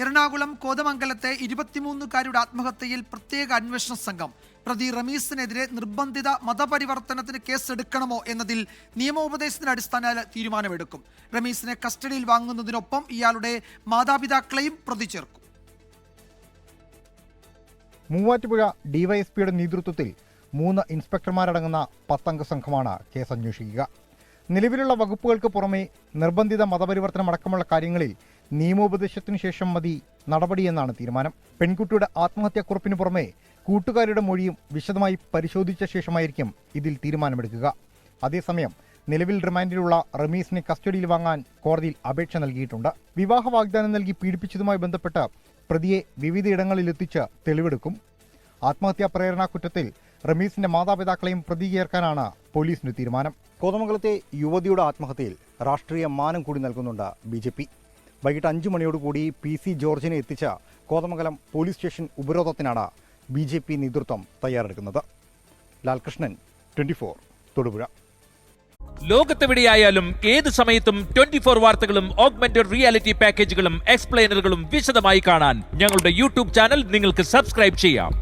എറണാകുളം കോതമംഗലത്തെ ഇരുപത്തിമൂന്നുകാരുടെ ആത്മഹത്യയിൽ പ്രത്യേക അന്വേഷണ സംഘം. പ്രതി റമീസിനെതിരെ നിർബന്ധിത മതപരിവർത്തനത്തിന് കേസെടുക്കണമോ എന്നതിൽ നിയമോപദേശത്തിന്റെ അടിസ്ഥാനത്തിൽ തീരുമാനമെടുക്കും. റമീസിനെ കസ്റ്റഡിയിൽ വാങ്ങുന്നതിനൊപ്പം ഇയാളുടെ മാതാപിതാക്കളെയും പ്രതി ചേർക്കും. മൂവാറ്റുപുഴ ഡിവൈഎസ്പിയുടെ നേതൃത്വത്തിൽ മൂന്ന് ഇൻസ്പെക്ടർമാരടങ്ങുന്ന പത്തംഗ സംഘമാണ് കേസ് അന്വേഷിക്കുക നിലവിലുള്ള വകുപ്പുകൾക്ക് പുറമെ നിർബന്ധിത മതപരിവർത്തനം അടക്കമുള്ള കാര്യങ്ങളിൽ നിയമോപദേശത്തിനു ശേഷം മതി നടപടിയെന്നാണ് തീരുമാനം. പെൺകുട്ടിയുടെ ആത്മഹത്യാക്കുറിപ്പിന് പുറമെ കൂട്ടുകാരുടെ മൊഴിയും വിശദമായി പരിശോധിച്ച ശേഷമായിരിക്കും ഇതിൽ തീരുമാനമെടുക്കുക. അതേസമയം നിലവിൽ റിമാൻഡിലുള്ള റമീസിനെ കസ്റ്റഡിയിൽ വാങ്ങാൻ കോടതിയിൽ അപേക്ഷ നൽകിയിട്ടുണ്ട്. വിവാഹ വാഗ്ദാനം നൽകി പീഡിപ്പിച്ചതുമായി ബന്ധപ്പെട്ട് പ്രതിയെ വിവിധയിടങ്ങളിലെത്തിച്ച് തെളിവെടുക്കും. ആത്മഹത്യാ പ്രേരണ കുറ്റത്തിൽ റമീസിന്റെ മാതാപിതാക്കളെയും പ്രതി ചേർക്കാനാണ് പോലീസിന്റെ തീരുമാനം. കോതമംഗലത്തെ യുവതിയുടെ ആത്മഹത്യയിൽ രാഷ്ട്രീയ മാനം കൂടി നൽകുന്നുണ്ട് ബി വൈകിട്ട് അഞ്ചു മണിയോടുകൂടി പി സി ജോർജിനെ എത്തിച്ച കോതമംഗലം പോലീസ് സ്റ്റേഷൻ ഉപരോധത്തിനാണ് ബി ജെ പി നേതൃത്വം തയ്യാറെടുക്കുന്നത്. Lalkrishnan twenty four Thodupuzha. ലോകത്തെവിടെയായാലും ഏത് സമയത്തും ട്വന്റി ഫോർ വാർത്തകളും ഓഗ്മെന്റഡ് റിയാലിറ്റി പാക്കേജുകളും എക്സ്പ്ലെയിനറുകളും വിശദമായി കാണാൻ ഞങ്ങളുടെ യൂട്യൂബ് ചാനൽ നിങ്ങൾക്ക് സബ്സ്ക്രൈബ് ചെയ്യാം.